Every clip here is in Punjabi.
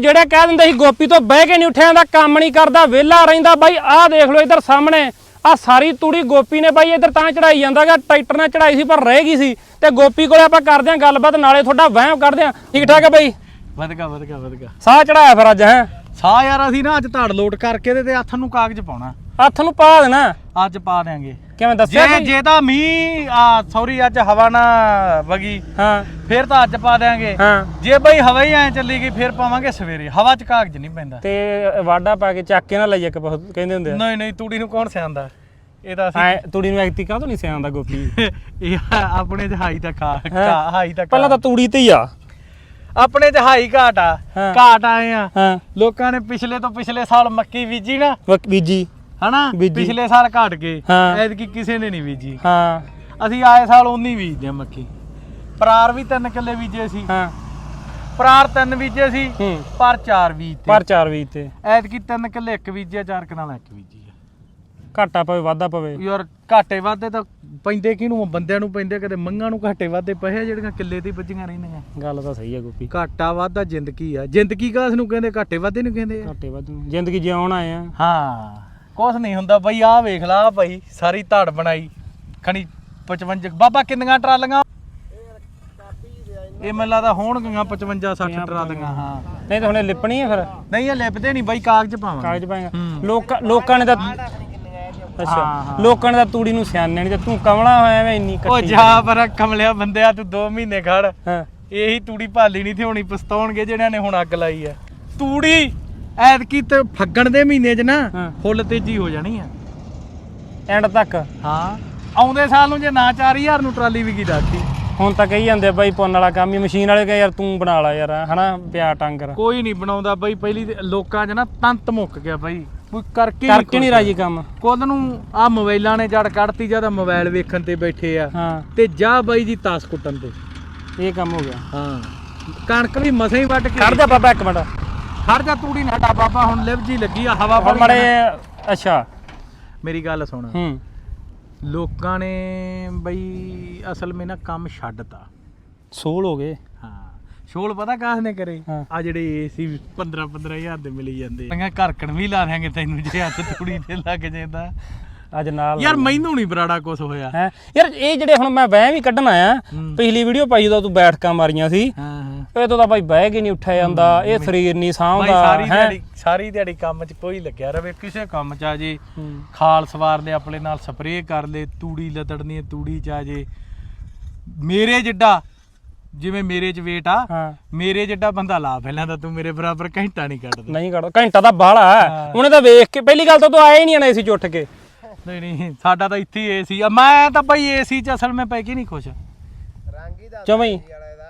ਜਿਹੜੇ ਕਹਿ ਦਿੰਦੇ ਸੀ ਗੋਪੀ ਤੋਂ ਬਹਿ ਕੇ ਨਹੀਂ ਉੱਠਿਆ ਦਾ ਕੰਮ ਨਹੀਂ ਕਰਦਾ ਵਿਹਲਾ ਰਹਿੰਦਾ ਬਾਈ ਆਹ ਦੇਖ ਲਓ ਇੱਧਰ ਸਾਹਮਣੇ ਆ ਸਾਰੀ ਤੂੜੀ ਗੋਪੀ ਨੇ ਬਾਈ ਇੱਧਰ ਤਾਂ ਚੜਾਈ ਜਾਂਦਾਗਾ ਟਰੈਕਟਰ ਨਾਲ ਚੜਾਈ ਸੀ ਪਰ ਰਹਿ ਗਈ ਸੀ ਤੇ ਗੋਪੀ ਕੋਲੇ ਆਪਾਂ ਕਰਦੇ ਆਂ ਗੱਲਬਾਤ ਨਾਲੇ ਤੁਹਾਡਾ ਵਹਿਮ ਕੱਢਦੇ ਆਂ ਠੀਕ ਠਾਕ ਹੈ ਬਾਈ? ਵਧਗਾ ਵਧਗਾ ਵਧਗਾ ਸਾਹ ਚੜਾਇਆ ਫਿਰ ਅੱਜ ਹੈ? ਸਾਹ ਯਾਰ ਅਸੀਂ ਨਾ ਅੱਜ ਧੜ ਲੋਟ ਕਰਕੇ ਤੇ ਤੇ ਹੱਥ ਨੂੰ ਕਾਗਜ਼ ਪਾਉਣਾ। ਹੱਥ ਨੂੰ ਪਾ ਦੇਣਾ। ਅੱਜ ਪਾ ਦਿਆਂਗੇ। ਕਿਵੇਂ ਦੱਸਿਆ ਜੇ? ਜੇ ਤਾਂ ਮੀਂਹ ਆ ਸੌਰੀ ਅੱਜ ਹਵਾ ਨਾ ਵਗੀ। ਹਾਂ। ਫਿਰ ਤਾਂ ਅੱਜ ਪਾ ਦਿਆਂਗੇ। ਹਾਂ। ਜੇ ਬਈ ਹਵਾ ਹੀ ਐ ਚੱਲੀ ਗਈ ਫਿਰ ਪਾਵਾਂਗੇ ਸਵੇਰੇ। ਹਵਾ 'ਚ ਕਾਗਜ਼ ਨਹੀਂ ਪੈਂਦਾ। ਤੇ ਵਾਡਾ ਪਾ ਕੇ ਚੱਕ ਕੇ ਨਾ ਲਈ ਇੱਕ ਬਹੁਤ ਕਹਿੰਦੇ ਹੁੰਦੇ ਆ। ਨਹੀਂ ਨਹੀਂ ਤੂੜੀ ਨੂੰ ਕੌਣ ਸਿਆਂਦਾ? ਇਹ ਤਾਂ ਅਸੀਂ ਤੂੜੀ ਨੂੰ ਐਕਤੀ ਕਾਹਤੋਂ ਨਹੀਂ ਸਿਆਂਦਾ ਗੋਪੀ? ਇਹ ਆਪਣੇ ਜਹਾਈ ਦਾ ਹੈਂ? ਹਾਈ ਦਾ ਪਹਿਲਾਂ ਤਾਂ ਤੂੜੀ ਤੇ ਹੀ ਆ। ਆਪਣੇ ਜਹਾਈ ਘਾਟ ਆ। ਹਾਂ। ਘਾਟ ਆਏ ਆ। ਹਾਂ। ਲੋਕਾਂ ਨੇ ਪਿਛਲੇ ਤੋਂ ਪਿਛਲੇ ਸਾਲ ਮੱਕੀ ਬੀਜੀ ਨਾ। ਵਕ- ਬੀਜੀ। ਹਨਾ? ਬੀਜੀ। ਪਿਛਲੇ ਸਾਲ ਘਾਟ ਗਏ। ਹਾਂ। ਐਤਕੀ ਕਿਸੇ ਨੇ ਨਹੀਂ ਬੀਜੀ। ਹਾਂ। ਅਸੀਂ ਆਏ ਸਾਲ ਉਨੀ ਬੀਜਦੇ ਆ ਮੱਕੀ। ਪਰਾਰ ਵੀ ਤਿੰਨ ਕਿੱਲੇ ਬੀਜੇ ਸੀ। ਹਾਂ। ਪਰਾਰ ਤਿੰਨ ਬੀਜੇ ਸੀ ਹੂੰ। ਪਰ ਚਾਰ ਬੀਜ ਤੇ ਪਰ ਚਾਰ ਵੀ ਤੇ ਐਤਕੀ ਤਿੰਨ ਕਿੱਲੇ ਇੱਕ ਬੀਜਿਆ ਚਾਰ ਕਨਾਲ ਇੱਕ ਬੀਜੀ ਆ। ਘਾਟਾ ਪਵੇ ਵਾਧਾ ਪਵੇ। ਯਾਰ ਘਾਟੇ ਵਾਧੇ ਤਾਂ ਪੈਂਦੇ ਕਿਹਨੂੰ? ਬੰਦਿਆਂ ਨੂੰ ਪੈਂਦੇ ਕਦੇ ਮੰਗਾਂ ਨੂੰ ਘਾਟੇ ਵਾਧੇ ਪਏ ਆ ਜਿਹੜੀਆਂ ਕਿੱਲੇ ਤੇ ਵੱਜੀਆਂ ਰਹਿੰਦੀਆਂ। ਗੱਲ ਤਾਂ ਸਹੀ ਆ ਗੋਪੀ। ਘਾਟਾ ਵਾਧਾ ਜ਼ਿੰਦਗੀ ਆ। ਜ਼ਿੰਦਗੀ ਕਾਸ ਨੂੰ ਕਹਿੰਦੇ ਘਾਟੇ ਵਾਧੇ ਨੂੰ ਕਹਿੰਦੇ ਆ। ਘਾਟੇ ਵਾਧੇ। ਜ਼ਿੰਦਗੀ ਜਿਉਣ ਆਏ ਆ। ਹਾਂ ਕੁਛ ਨਹੀਂ ਹੁੰਦਾ ਬਈ ਆਹ ਵੇਖ ਲਾ ਆਹ ਭਾਈ ਸਾਰੀ ਧੜ ਬਣਾਈ। ਖਣੀ 55 ਬਾਬਾ ਕਿੰਨੀਆਂ ਟਰਾਲੀਆਂ? ਇਹ ਮੈਨੂੰ ਲੱਗਦਾ ਹੋਣਗੀਆਂ 55 60 ਟਰਾਲੀਆਂ ਹਾਂ। ਨਹੀਂ ਤਾਂ ਹੁਣੇ ਲਿਪਣੀ ਆ ਫਿਰ। ਨਹੀਂ ਇਹ ਲਿਪਦੇ ਨਹੀਂ ਬਾਈ ਕਾਗਜ਼ ਪਾਵਾਂਗੇ। ਕਾਗਜ਼ ਪਾਏਗਾ। ਹੂੰ। ਲੋਕਾਂ ਲੋਕਾਂ ਨੇ ਤਾਂ ਅੱਛਾ। ਲੋਕਾਂ ਨੇ ਤਾਂ ਤੂੜੀ ਨੂੰ ਸਿਆਣਿਆ ਨਹੀਂ ਤੇ ਤੂੰ ਕਮਲਾ ਹੋਇਆ ਐਵੇਂ ਇੰਨੀ ਉਹ ਕੱਟੀ ਜਾ ਪਰ ਕਮਲਿਆ ਬੰਦਿਆ ਤੂੰ 2 ਮਹੀਨੇ ਖੜ। ਹਾਂ। ਇਹੀ ਤੂੜੀ ਭਾਲੀ ਨਹੀਂ ਥਿਉਣੀ ਪਛਤਾਉਣਗੇ ਜਿਹੜਿਆਂ ਨੇ ਹੁਣ ਅੱਗ ਲਾਈ ਆ। ਤੂੜੀ ਐਤਕੀ ਤੇ ਫੱਗਣ ਦੇ ਮਹੀਨੇ 'ਚ ਨਾ। ਫੁੱਲ ਤੇਜ਼ੀ ਹੋ ਜਾਣੀ ਆ। ਐਂਡ ਤੱਕ। ਹਾਂ। ਆਉਂਦੇ ਸਾਲ ਨੂੰ ਜੇ ਨਾ 4000 ਨੂੰ ਟਰਾਲੀ ਵੀ ਕੀ ਦਾਤੀ ਹੁਣ ਤਾਂ ਕਹੀ ਜਾਂਦੇ ਬਾਈ ਪੁੰਨ ਵਾਲਾ ਕੰਮ ਹੀ ਮਸ਼ੀਨ ਵਾਲੇ ਕਹੇ ਯਾਰ ਤੂੰ ਬਣਾ ਲਾ ਯਾਰ ਹਨਾ? ਪਿਆ ਟਾਂਗਰ। ਕੋਈ ਨਹੀਂ ਬਣਾਉਂਦਾ ਬਾਈ ਪਹਿਲੀ ਤੇ ਲੋਕਾਂ 'ਚ ਨਾ ਤੰਤ ਮੁੱਕ ਗਿਆ ਬਾਈ। ਕੋਈ ਕਰਕੇ ਕਰਕੇ ਨਹੀਂ। ਰਾਜੀ ਕੰਮ। ਕੁੱਲ ਨੂੰ ਆ ਮੋਬਾਈਲਾਂ ਨੇ ਜੜ ਕੱਢਤੀ ਜਦ ਮੋਬਾਈਲ ਵੇਖਣ ਤੇ ਬੈਠੇ ਆ ਹਾਂ। ਤੇ ਜਾ ਬਾਈ ਜੀ ਤਾਸ ਕੁੱਟਣ ਤੇ। ਇਹ ਕੰਮ ਹੋ ਗਿਆ। ਹਾਂ। ਕਣਕ ਵੀ ਮਸਾਂ ਹੀ ਵੱਢ ਕੇ ਖੜ ਜਾ ਬਾਬਾ ਇੱਕ ਮਿੰਟ। ਖੜ ਜਾ ਤੂੜੀ ਨਾ ਹਟਾ ਬਾਬਾ ਹੁਣ ਲਿਵ ਜੀ ਲੱਗੀ ਆ ਹਵਾ ਹੁਣ ਬੜੀ ਮੜੇ। ਅੱਛਾ। ਮੇਰੀ ਗੱਲ ਸੁਣ। ਹੂੰ। ਲੋਕਾਂ ਨੇ ਬਈ ਅਸਲ ਵਿੱਚ ਨਾ ਕੰਮ ਛੱਡਤਾ। ਸੋਲ ਹੋ ਗਏ। ਸ਼ੋਲ ਪਤਾ ਕਾਸ ਨੇ ਕਰੇ? ਹਾਂ। ਆ ਜਿਹੜੇ ਏਸੀ 15 15000 ਦੇ ਮਿਲੀ ਜਾਂਦੇ। ਆ ਘਰਕਣ ਵੀ ਲਾ ਦਿਆਂਗੇ ਤੈਨੂੰ ਜੇ ਹੱਥ ਤੂੜੀ ਤੇ ਲੱਗ ਜਾਂਦਾ ਅੱਜ ਨਾਲ ਯਾਰ ਮੈਨੂੰ ਨਹੀਂ ਬਰਾੜਾ ਕੁਛ ਹੋਇਆ। ਹੈ? ਯਾਰ ਇਹ ਜਿਹੜੇ ਹੁਣ ਮੈਂ ਵਹਿ ਵੀ ਕੱਢਣ ਆਇਆ। ਪਿਛਲੀ ਵੀਡੀਓ ਪਾਈ ਜਦੋਂ ਤੂੰ ਬੈਠਕਾਂ ਮਾਰੀਆਂ ਸੀ। ਹਾਂ ਹਾਂ। ਇਹ ਤੋਂ ਤਾਂ ਬਾਈ ਬਹਿ ਕੇ ਨਹੀਂ ਉੱਠਿਆ ਜਾਂਦਾ ਇਹ ਸਰੀਰ ਨਹੀਂ ਸਾਂਭਦਾ ਸਾਰੀ ਦਿਹਾੜੀ ਸਾਰੀ ਦਿਹਾੜੀ ਕੰਮ 'ਚ ਕੋਈ ਲੱਗਿਆ ਰਵੇ। ਕਿਸੇ ਕੰਮ 'ਚ ਆ ਜੇ ਖਾਲ ਸਵਾਰ ਲੈ ਆਪਣੇ ਨਾਲ ਸਪਰੇਅ ਕਰ ਲੈ ਤੂੜੀ ਲਤੜਨੀ ਹੈ ਤੂੜੀ 'ਚ ਆ ਜੇ। ਮੇਰੇ ਜਿੱਡਾ ਜਿਵੇਂ ਮੇਰੇ 'ਚ weight ਆ ਹਾਂ। ਮੇਰੇ ਜਿੱਡਾ ਬੰਦਾ ਲਾ ਪਹਿਲਾਂ ਤਾਂ ਤੂੰ ਮੇਰੇ ਬਰਾਬਰ ਘੰਟਾ ਨਹੀਂ ਕੱਢਦਾ। ਨਹੀਂ ਕੱਢ ਘੰਟਾ ਤਾਂ ਬਾਹਲਾ ਹੈ। ਉਹਨੇ ਤਾਂ ਵੇਖ ਕੇ ਪਹਿਲੀ ਗੱਲ ਤਾਂ ਤੂੰ ਆਇਆ ਹੀ ਨਹੀਂ ਆਣਾ ਸੀ ਉੱਠ ਕੇ। ਨਹੀਂ ਨਹੀਂ ਸਾਡਾ ਤਾਂ ਇੱਥੇ ਏਸੀ ਆ। ਮੈਂ ਤਾਂ ਬਈ ਏਸੀ 'ਚ ਅਸਲ ਮੈਂ ਪੈ ਕੇ ਨਹੀਂ ਖੁਸ਼। ਚਵੇਂ।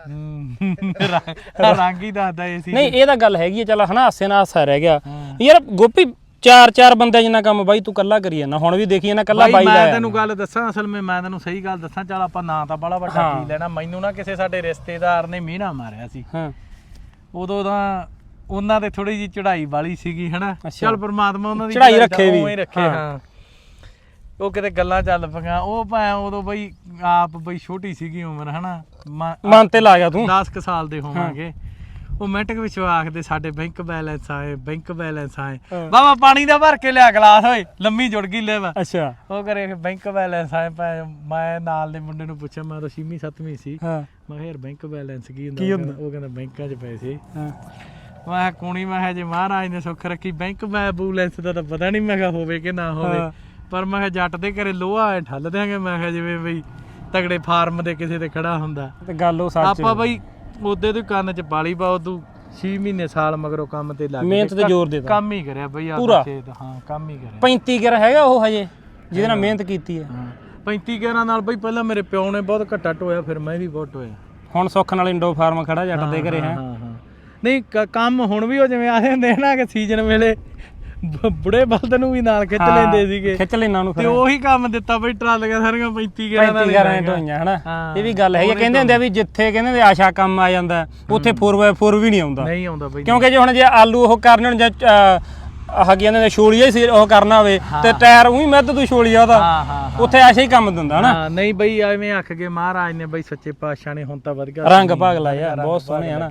ਹੂੰ, ਰੰਗ ਰੰਗ ਹੀ ਦੱਸਦਾ ਏਸੀ ਨਹੀਂ ਇਹ ਤਾਂ ਗੱਲ ਹੈਗੀ ਹੈ ਚੱਲ ਹਨਾ ਹਾਸੇ ਨਾਲ ਹਾਸਾ ਰਹਿ ਗਿਆ। ਯਾਰ ਗੋਪੀ ਚਾਰ ਚਾਰ ਬੰਦਿਆਂ ਜਿੰਨਾ ਕੰਮ ਬਾਈ ਤੂੰ ਕੱਲਾ ਕਰੀ ਜਾਂਦਾ ਹੁਣ ਵੀ ਦੇਖੀ ਜਾਂਦਾ ਕੱਲਾ ਬਾਈ ਮੈਂ ਤੈਨੂੰ ਗੱਲ ਦੱਸਾਂ ਅਸਲ ਮੈਂ ਮੈਂ ਤੈਨੂੰ ਸਹੀ ਗੱਲ ਦੱਸਾਂ ਚੱਲ ਆਪਾਂ ਨਾਂ ਤਾਂ ਬੜਾ ਵੱਡਾ। ਕੀ ਲੈਣਾ। ਮੈਨੂੰ ਨਾ ਕਿਸੇ ਸਾਡੇ ਰਿਸ਼ਤੇਦਾਰ ਨੇ ਮੀਨਾ ਮਾਰਿਆ ਸੀ। ਹਾਂ। ਉਦੋਂ ਤਾਂ ਉਹਨਾਂ ਦੇ ਥੋੜੀ ਜੀ ਚੜ੍ਹਾਈ ਵਾਲੀ ਸੀਗੀ ਹਨਾ। ਚੱਲ ਪ੍ਰਮਾਤਮਾ ਉਹਨਾਂ ਦੀ ਚੜ੍ਹਾਈ ਰੱਖੇ ਵੀ। ਹੀ ਰੱਖੇ ਹਾਂ। ਹਾਂ। ਉਹ ਕਿਤੇ ਗੱਲਾਂ ਚੱਲ ਪਈਆਂ। ਉਹ ਭਾਂ ਉਦੋਂ ਬਈ ਆਪ ਬਈ ਛੋਟੀ ਸੀਗੀ ਉਮਰ ਹਨਾ? ਮਨ ਤੇ ਲਾ ਗਿਆ ਤੂੰ। 10 ਕੁ ਸਾਲ ਦੇ ਹੋਵਾਂਗੇ। ਉਹ ਮਿੰਟ ਕੁ ਵਿੱਚ ਉਹ ਆਖਦੇ ਸਾਡੇ ਬੈਂਕ ਬੈਲੈਂਸ ਆਏ ਬੈਂਕ ਬੈਲੈਂਸ ਆਏ। ਬਾਬਾ ਪਾਣੀ ਦਾ ਭਰ ਕੇ ਲਿਆ ਗਲਾਸ ਓਏ ਲੰਮੀ ਜੁੜ ਗਈ ਲੈ ਵਾ। ਅੱਛਾ। ਉਹ ਕਰੇ ਬੈਂਕ ਬੈਲੈਂਸ ਆਏ ਮੈਂ ਨਾਲ ਦੇ ਮੁੰਡੇ ਨੂੰ ਪੁੱਛਿਆ ਮੈਂ ਤਾਂ 6ਵੀਂ 7ਵੀਂ ਸੀ। ਹਾਂ। ਮੈਂ ਕਿਹਾ ਯਾਰ ਬੈਂਕ ਬੈਲੈਂਸ ਕੀ ਹੁੰਦਾ? ਉਹ ਹੁੰਦਾ? ਕਹਿੰਦਾ- ਬੈਂਕਾਂ 'ਚ ਪੈਸੇ ਹਾਂ। ਮੈਂ ਕੋਣੀ? ਮੈਂ ਜੇ ਮਹਾਰਾਜ ਨੇ ਸੁੱਖ ਰੱਖੀ ਬੈਂਕ ਬੈਲੈਂਸ ਦਾ ਤਾਂ ਪਤਾ ਨਹੀਂ ਮੈਂ ਕਿਹਾ ਹੋਵੇ ਕਿ ਨਾ ਹੋਵੇ। ਪਰ ਮੈਂ ਕਿਹਾ ਜੱਟ ਦੇ ਘਰੇ ਲੋਹਾ ਐ ਠੱਲ ਦਿਆਂਗੇ ਮੈਂ ਕਿਹਾ ਜਿਵੇਂ ਬਈ ਤਗੜੇ ਫਾਰਮ ਦੇ ਕਿਸੇ ਤੇ ਖੜਾ ਹੁੰਦਾ। ਤੇ ਗੱਲ ਉਹ ਸੱਚ ਆਪਾਂ ਬਈ ਉਹਦੇ ਤੋਂ ਕੰਨ 'ਚ ਪਾਲੀ ਪਾ ਉਦੋਂ 6 ਮਹੀਨੇ ਸਾਲ ਮਗਰੋਂ ਕੰਮ ਤੇ ਲੱਗ। ਮਿਹਨਤ ਤੇ ਜ਼ੋਰ ਦੇ ਤਾ। ਕੰਮ ਹੀ ਕਰਿਆ ਬਈ ਆ ਪੂਰਾ? ਖੇਤ ਹਾਂ ਕੰਮ ਹੀ ਕਰਿਆ 35 ਗਿਰ ਹੈਗਾ ਉਹ ਹਜੇ ਜਿਹਦੇ ਨਾਲ ਮਿਹਨਤ ਕੀਤੀ ਹੈ ਹਾਂ 35 11 ਨਾਲ ਬਈ ਪਹਿਲਾਂ ਮੇਰੇ ਪਿਓ ਨੇ ਬਹੁਤ ਘੱਟਾ ਟੋਇਆ ਫਿਰ ਮੈਂ ਵੀ ਬਹੁਤ ਟੋਇਆ ਹੁਣ ਸੁੱਖ ਨਾਲ ਇੰਡੋ ਫਾਰਮ ਖੜਾ ਜੱਟ ਦੇ ਘਰੇ ਹੈ ਹਾਂ ਹਾਂ ਨਹੀਂ ਕ- ਕੰਮ ਹੁਣ ਵੀ ਉਹ ਜਿਵੇਂ ਆਦੇ ਹੁੰਦੇ ਨਾ ਕਿ ਸੀਜ਼ਨ ਵੇਲੇ ਬੁੜੇ ਬਲਦ ਨੂੰ ਵੀ ਨਾਲ ਖਿੱਚ ਲੈਂਦੇ ਸੀਗੇ। ਖਿੱਚ ਲੈਣਾ ਉਹਨੂੰ ਤੇ ਉਹੀ ਕੰਮ ਦਿੱਤਾ ਬਈ ਟਰਾਲੀਆਂ ਸਾਰੀਆਂ 35 11 ਨਾਲ 35 ਹੀ ਗਿਆਰਾਂ ਰਹਿ ਗਈਆਂ। ਢੋਈਆਂ ਹਨਾ। ਇਹ ਵੀ ਗੱਲ ਹੈ ਇਹ ਕਹਿੰਦੇ ਹੁੰਦੇ ਆ ਵੀ ਜਿੱਥੇ ਕਹਿੰਦੇ ਹੁੰਦੇ ਆਸ਼ਾ ਕੰਮ ਆ ਜਾਂਦਾ ਉੱਥੇ 4x4 ਵੀ ਨਹੀਂ ਆਉਂਦਾ। ਨਹੀਂ ਆਉਂਦਾ ਬਈ। ਕਿਉਂਕਿ ਜੇ ਹੁਣ ਜੇ ਆਲੂ ਉਹ ਕਰਨੇ ਹੋਣ ਜਾਂ ਕਹਿੰਦੇ ਨੇ ਛੋਲੀਆ ਹੀ ਸੀ ਉਹ ਕਰਨਾ ਹੋਵੇ ਤੇ ਟਾਇਰ ਉਹੀ ਮਿੱਧ ਤੂੰ ਛੋਲੀਆ ਉਹਦਾ। ਉੱਥੇ ਆਸ਼ਾ ਹੀ ਕੰਮ ਦਿੰਦਾ ਹਨਾ? ਨਹੀਂ ਬਈ ਐਵੇਂ ਆਖ ਕੇ ਮਹਾਰਾਜ ਨੇ ਬਈ ਸੱਚੇ ਪਾਤਸ਼ਾਹ ਨੇ ਹੁਣ ਤਾਂ ਵਧ ਗਿਆ ਰੰਗ ਭਾਗ ਲਾ ਯਾਰ ਬਹੁਤ ਸੋਹਣੇ ਹਨਾ?